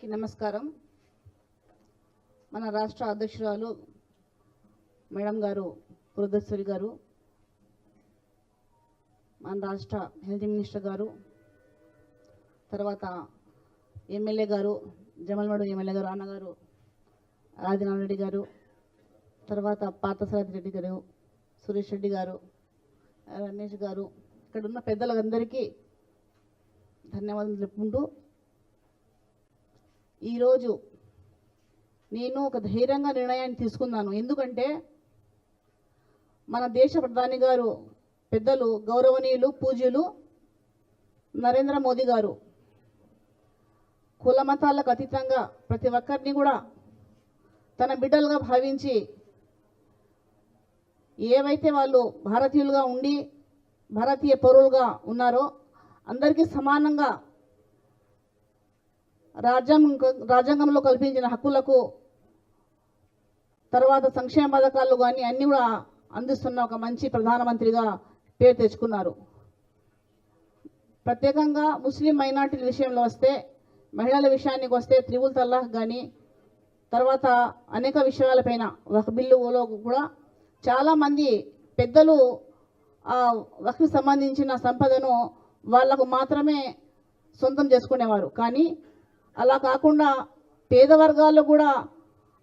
అందరికీ నమస్కారం. మన రాష్ట్ర అధ్యక్షురాలు మేడం గారు పురదశ్వరి గారు మన రాష్ట్ర హెల్త్ మినిస్టర్ గారు తర్వాత ఎమ్మెల్యే గారు జమల్మడు ఎమ్మెల్యే గారు అన్నగారు ఆదినారాయణ రెడ్డి గారు తర్వాత పార్థసారథి రెడ్డి గారు సురేష్ రెడ్డి గారు రమేష్ గారు ఇక్కడ ఉన్న పెద్దలందరికీ ధన్యవాదాలు చెప్పుకుంటూ ఈరోజు నేను ఒక ధైర్యంగా నిర్ణయాన్ని తీసుకున్నాను. ఎందుకంటే మన దేశ ప్రధాని గారు పెద్దలు గౌరవనీయులు పూజ్యులు నరేంద్ర మోదీ గారు కుల మతాలకు అతీతంగా ప్రతి ఒక్కరిని కూడా తన బిడ్డలుగా భావించి ఏవైతే వాళ్ళు భారతీయులుగా ఉండి భారతీయ పౌరులుగా ఉన్నారో అందరికీ సమానంగా రాజ్యాంగం రాజ్యాంగంలో కల్పించిన హక్కులకు తర్వాత సంక్షేమ పథకాలు కానీ అన్నీ కూడా అందిస్తున్న ఒక మంచి ప్రధానమంత్రిగా పేరు తెచ్చుకున్నారు. ప్రత్యేకంగా ముస్లిం మైనార్టీల విషయంలో వస్తే మహిళల విషయానికి వస్తే త్రిబుల్ తల్లాహ్ కానీ తర్వాత అనేక విషయాలపైన ఒక బిల్లులో కూడా చాలామంది పెద్దలు ఆ వక్కి సంబంధించిన సంపదను వాళ్ళకు మాత్రమే సొంతం చేసుకునేవారు. కానీ అలా కాకుండా పేద వర్గాల్లో కూడా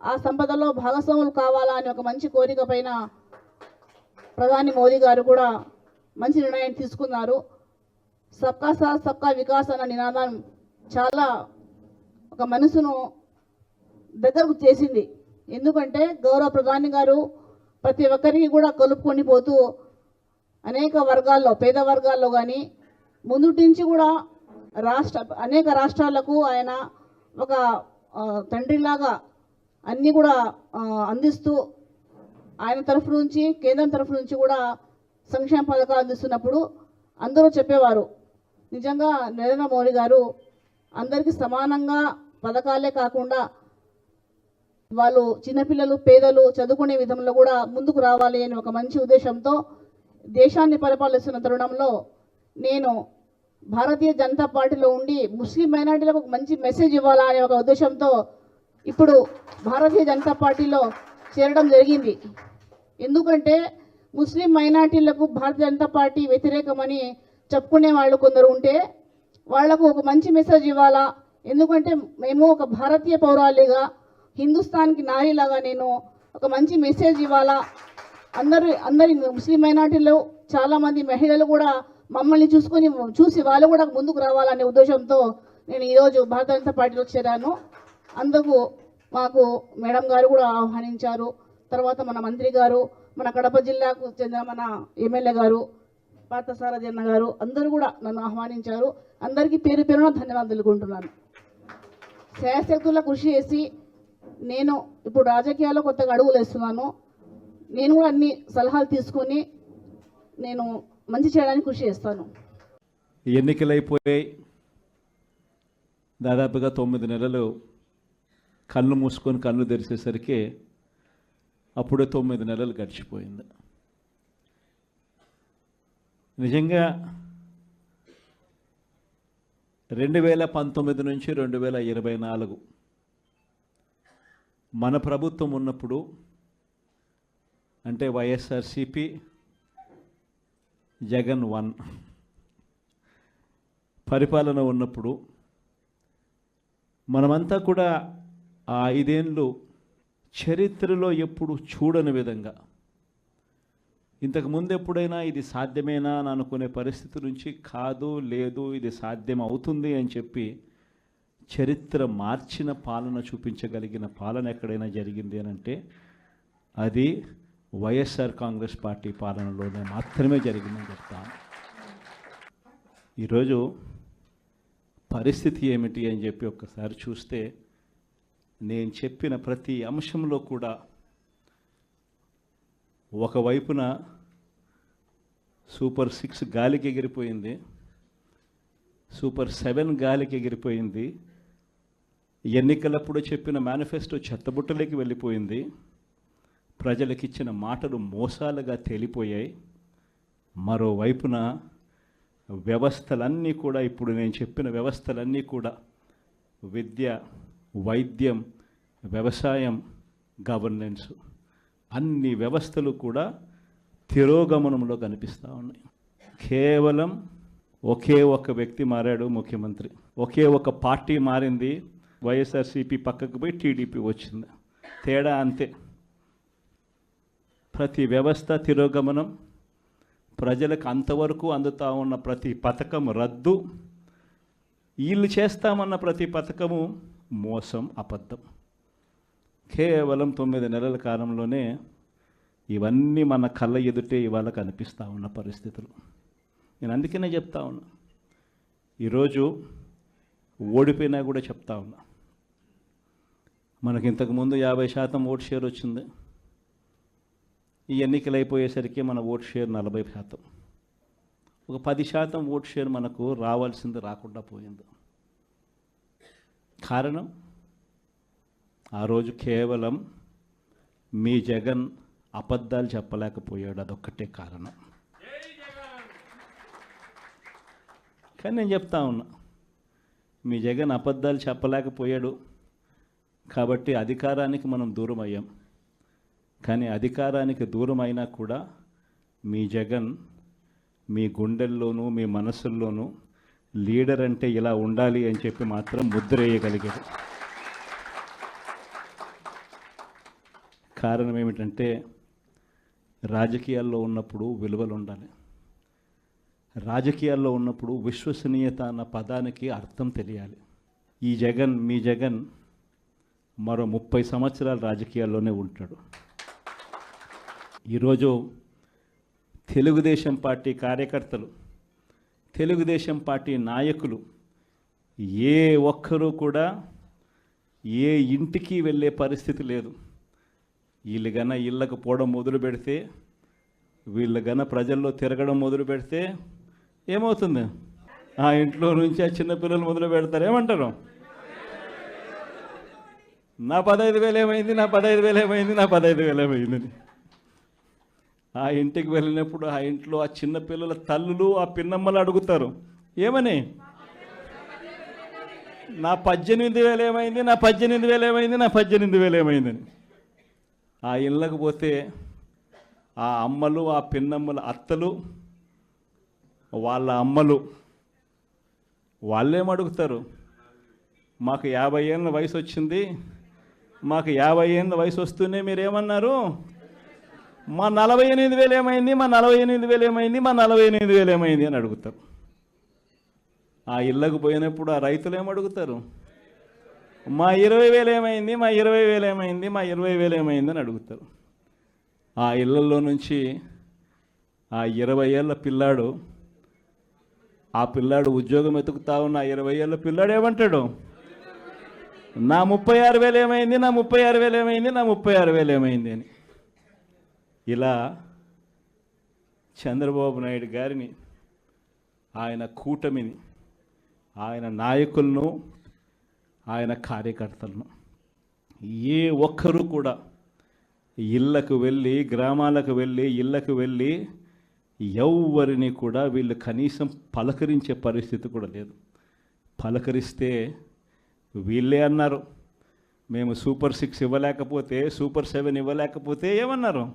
ఆ సంపదలో భాగస్వాములు కావాలా అని ఒక మంచి కోరిక పైన ప్రధాని మోదీ గారు కూడా మంచి నిర్ణయం తీసుకున్నారు. సబ్కా సాత్ సబ్కా వికాస్ అన్న నినాదం చాలా ఒక మనసును దగ్గరకు చేసింది. ఎందుకంటే గౌరవ ప్రధాని గారు ప్రతి ఒక్కరికి కూడా కలుపుకొని పోతూ అనేక వర్గాల్లో పేద వర్గాల్లో కానీ ముందుటి నుంచి కూడా రాష్ట్ర అనేక రాష్ట్రాలకు ఆయన ఒక తండ్రిలాగా అన్నీ కూడా అందిస్తూ ఆయన తరఫు నుంచి కేంద్రం తరఫు నుంచి కూడా సంక్షేమ పథకాలు అందిస్తున్నప్పుడు అందరూ చెప్పేవారు నిజంగా నరేంద్ర మోడీ గారు అందరికీ సమానంగా పథకాలే కాకుండా వాళ్ళు చిన్నపిల్లలు పేదలు చదువుకునే విధంలో కూడా ముందుకు రావాలి అని ఒక మంచి ఉద్దేశంతో దేశాన్ని పరిపాలిస్తున్న తరుణంలో నేను భారతీయ జనతా పార్టీలో ఉండి ముస్లిం మైనార్టీలకు ఒక మంచి మెసేజ్ ఇవ్వాలా అనే ఒక ఉద్దేశంతో ఇప్పుడు భారతీయ జనతా పార్టీలో చేరడం జరిగింది. ఎందుకంటే ముస్లిం మైనార్టీలకు భారతీయ జనతా పార్టీ వ్యతిరేకమని చెప్పుకునే వాళ్ళు కొందరు ఉంటే వాళ్ళకు ఒక మంచి మెసేజ్ ఇవ్వాలా? ఎందుకంటే మేము ఒక భారతీయ పౌరాలిగా హిందుస్థాన్కి నారీలాగా నేను ఒక మంచి మెసేజ్ ఇవ్వాలా? అందరు అందరి ముస్లిం మైనార్టీలో చాలామంది మహిళలు కూడా మమ్మల్ని చూసుకొని చూసి వాళ్ళు కూడా ముందుకు రావాలనే ఉద్దేశంతో నేను ఈరోజు భారతీయ జనతా పార్టీలో చేరాను. అందుకు మాకు మేడం గారు కూడా ఆహ్వానించారు. తర్వాత మన మంత్రి గారు మన కడప జిల్లాకు చెందిన మన ఎమ్మెల్యే గారు పార్థసారథి అన్న గారు అందరూ కూడా నన్ను ఆహ్వానించారు. అందరికీ పేరు పేరున ధన్యవాదాలు తెలుకుంటున్నాను శాయశక్తుల కృషి చేసి నేను ఇప్పుడు రాజకీయాల్లో కొత్తగా అడుగులు వేస్తున్నాను. నేను కూడా అన్ని సలహాలు తీసుకొని నేను మంచి చేయడానికి కృషి చేస్తాను. ఎన్నికలైపోయాయి దాదాపుగా తొమ్మిది నెలలు కళ్ళు మూసుకొని కళ్ళు తెరిచేసరికి అప్పుడే తొమ్మిది నెలలు గడిచిపోయింది. నిజంగా రెండు వేల పంతొమ్మిది నుంచి రెండు వేల ఇరవై నాలుగు మన ప్రభుత్వం ఉన్నప్పుడు అంటే వైఎస్ఆర్సిపి జగన్ వన్. పరిపాలన ఉన్నప్పుడు మనమంతా కూడా ఆ ఐదేళ్ళు చరిత్రలో ఎప్పుడు చూడని విధంగా. ఇంతకు ముందు ఎప్పుడైనా ఇది సాధ్యమేనా అని అనుకునే పరిస్థితి నుంచి కాదు లేదు ఇది సాధ్యం అవుతుంది అని చెప్పి చరిత్ర మార్చిన పాలన చూపించగలిగిన పాలన ఎక్కడైనా జరిగింది అని అంటే అది వైఎస్ఆర్ కాంగ్రెస్ పార్టీ పాలనలోనే మాత్రమే జరిగిందని చెప్తాను ఈరోజు పరిస్థితి ఏమిటి అని చెప్పి ఒక్కసారి చూస్తే నేను చెప్పిన ప్రతి అంశంలో కూడా ఒకవైపున సూపర్ సిక్స్ గాలికి ఎగిరిపోయింది సూపర్ సెవెన్ గాలికి ఎగిరిపోయింది ఎన్నికలప్పుడు చెప్పిన మేనిఫెస్టో చెత్తబుట్టలోకి వెళ్ళిపోయింది ప్రజలకిచ్చిన మాటలు మోసాలుగా తేలిపోయాయి. మరోవైపున వ్యవస్థలన్నీ కూడా ఇప్పుడు నేను చెప్పిన వ్యవస్థలన్నీ కూడా విద్య వైద్యం వ్యవసాయం గవర్నెన్స్ అన్ని వ్యవస్థలు కూడా తిరోగమనంలో కనిపిస్తూ ఉన్నాయి. కేవలం ఒకే ఒక వ్యక్తి మారాడు ముఖ్యమంత్రి. ఒకే ఒక పార్టీ మారింది. వైఎస్ఆర్సీపీ పక్కకు పోయి టీడీపీ వచ్చింది. తేడా అంతే. ప్రతి వ్యవస్థ తిరోగమనం ప్రజలకు అంతవరకు అందుతా ఉన్న ప్రతి పథకం రద్దు వీళ్ళు చేస్తామన్న ప్రతి పథకము మోసం అబద్ధం. కేవలం తొమ్మిది నెలల కాలంలోనే ఇవన్నీ మన కళ్ళ ఎదుటే ఇవాళ కనిపిస్తూ ఉన్న పరిస్థితులు. నేను అందుకనే చెప్తా ఉన్నా. ఈరోజు ఓడిపోయినా కూడా చెప్తా ఉన్నా. మనకి ఇంతకుముందు యాభై శాతం ఓట్ షేర్ వచ్చింది. ఈ ఎన్నికలు అయిపోయేసరికి మన ఓట్ షేర్ నలభై శాతం. ఒక పది శాతం ఓట్ షేర్ మనకు రావాల్సింది రాకుండా పోయింది. కారణం? ఆ రోజు కేవలం మీ జగన్ అబద్ధాలు చెప్పలేకపోయాడు. అదొక్కటే కారణం. కానీ నేను చెప్తా ఉన్నా మీ జగన్ అబద్ధాలు చెప్పలేకపోయాడు. కాబట్టి అధికారానికి మనం దూరం అయ్యాం కానీ అధికారానికి దూరం అయినా కూడా మీ జగన్ మీ గుండెల్లోనూ మీ మనసుల్లోనూ లీడర్ అంటే ఇలా ఉండాలి అని చెప్పి మాత్రం ముద్ర వేయగలిగాడు కారణం ఏమిటంటే రాజకీయాల్లో ఉన్నప్పుడు విలువలు ఉండాలి రాజకీయాల్లో ఉన్నప్పుడు విశ్వసనీయత అన్న పదానికి అర్థం తెలియాలి. ఈ జగన్ మీ జగన్ మరో ముప్పై సంవత్సరాలు రాజకీయాల్లోనే ఉంటాడు. ఈరోజు తెలుగుదేశం పార్టీ కార్యకర్తలు తెలుగుదేశం పార్టీ నాయకులు ఏ ఒక్కరూ కూడా ఏ ఇంటికి వెళ్ళే పరిస్థితి లేదు. వీళ్ళు గన ఇళ్ళకు పోవడం మొదలు పెడితే వీళ్ళు గన ప్రజల్లో తిరగడం మొదలు పెడితే ఏమవుతుంది? ఆ ఇంట్లో నుంచి ఆ చిన్నపిల్లలు మొదలు పెడతారు ఏమంటారు? నా పదహైదు వేలు ఏమైంది? నా పదహైదు వేలు ఏమైంది? నా పదహైదు వేలు ఏమైంది ఆ ఇంటికి వెళ్ళినప్పుడు ఆ ఇంట్లో ఆ చిన్నపిల్లల తల్లులు ఆ పిన్నమ్మలు అడుగుతారు ఏమని? నా పద్దెనిమిది వేలు ఏమైంది? నా పద్దెనిమిది వేలు ఏమైంది? నా పద్దెనిమిది వేలు ఏమైందని ఆ ఇళ్ళకు పోతే ఆ అమ్మలు ఆ పిన్నమ్మల అత్తలు వాళ్ళ అమ్మలు వాళ్ళేం అడుగుతారు? మాకు యాభై ఏళ్ళ వయసు వచ్చింది. మాకు యాభై ఏళ్ళ వయసు వస్తూనే మీరేమన్నారు? మా నలభై ఎనిమిది వేలు ఏమైంది? మా నలభై ఎనిమిది వేలు ఏమైంది? మా నలభై ఎనిమిది వేలు ఏమైంది అని అడుగుతారు. ఆ ఇళ్ళకు పోయినప్పుడు ఆ రైతులు ఏమడుగుతారు మా ఇరవై వేలు ఏమైంది? మా ఇరవై వేలు ఏమైంది? మా ఇరవై వేలు ఏమైంది అని అడుగుతారు. ఆ ఇళ్ళల్లో నుంచి ఆ ఇరవై ఏళ్ళ పిల్లాడు ఆ పిల్లాడు ఉద్యోగం ఎతుకుతా ఉన్న ఇరవై ఏళ్ళ పిల్లాడు ఏమంటాడు? నా ముప్పై ఆరు వేలు ఏమైంది? నా ముప్పై ఆరు వేలు ఏమైంది? నా ముప్పై ఆరు వేలు ఏమైంది అని. ఇలా చంద్రబాబు నాయుడు గారిని ఆయన కూటమిని ఆయన నాయకులను ఆయన కార్యకర్తలను ఏ ఒక్కరూ కూడా ఇళ్ళకు వెళ్ళి గ్రామాలకు వెళ్ళి ఇళ్ళకు వెళ్ళి ఎవ్వరిని కూడా వీళ్ళు కనీసం పలకరించే పరిస్థితి కూడా లేదు. పలకరిస్తే వీళ్ళే అన్నారు. మేము సూపర్ సిక్స్ ఇవ్వలేకపోతే సూపర్ సెవెన్ ఇవ్వలేకపోతే ఏమన్నారు?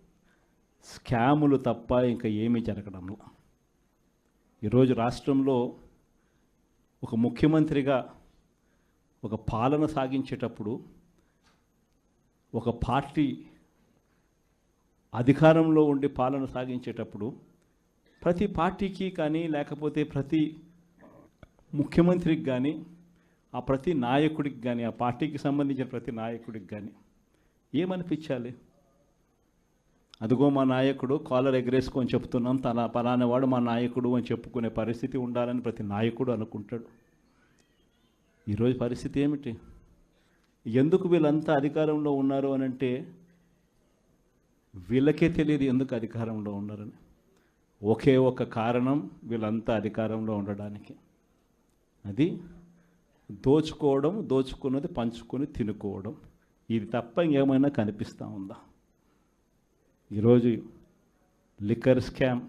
స్కాములు తప్ప ఇంకా ఏమీ జరగడంలో. ఈరోజు రాష్ట్రంలో ఒక ముఖ్యమంత్రిగా ఒక పాలన సాగించేటప్పుడు ఒక పార్టీ అధికారంలో ఉండి పాలన సాగించేటప్పుడు ప్రతి పార్టీకి కానీ లేకపోతే ప్రతి ముఖ్యమంత్రికి కానీ ఆ ప్రతి నాయకుడికి కానీ ఆ పార్టీకి సంబంధించిన ప్రతి నాయకుడికి కానీ ఏమనిపించాలి? అదిగో మా నాయకుడు కాలర్ ఎగరేసుకొని చెప్తున్నాం. తన పలానా వాడు మా నాయకుడు అని చెప్పుకునే పరిస్థితి ఉండాలని ప్రతి నాయకుడు అనుకుంటాడు. ఈరోజు పరిస్థితి ఏమిటి? ఎందుకు వీళ్ళంతా అధికారంలో ఉన్నారు అని అంటే వీళ్ళకే తెలియదు ఎందుకు అధికారంలో ఉన్నారని. ఒకే ఒక కారణం వీళ్ళంతా అధికారంలో ఉండడానికి. అది దోచుకోవడం దోచుకున్నది పంచుకొని తినుకోవడం. ఇది తప్ప ఇంకేమైనా కనిపిస్తూ ఉందా? ఈరోజు లిక్కర్ స్కామ్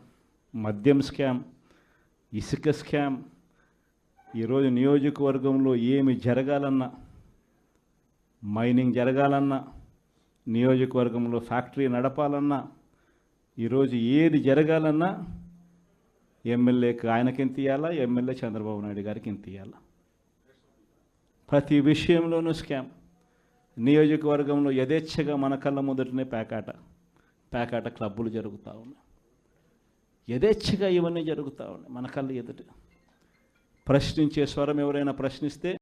మద్యం స్కామ్ ఇసుక స్కామ్ ఈరోజు నియోజకవర్గంలో ఏమి జరగాలన్నా మైనింగ్ జరగాలన్నా నియోజకవర్గంలో ఫ్యాక్టరీ నడపాలన్నా ఈరోజు ఏది జరగాలన్నా ఎమ్మెల్యేకి ఆయనకి ఎంత ఇవ్వాలా ఎమ్మెల్యే చంద్రబాబు నాయుడు గారికి ఎంత ఇవ్వాలా ప్రతి విషయంలోనూ స్కామ్. నియోజకవర్గంలో యథేచ్ఛగా మన కళ్ళ మొదటనే పేకాట. పేకాట క్లబ్బులు జరుగుతూ ఉన్నాయి. యథేచ్ఛగా ఇవన్నీ జరుగుతూ ఉన్నాయి. మన కళ్ళు ఎదుట. ప్రశ్నించే స్వరం ఎవరైనా ప్రశ్నిస్తే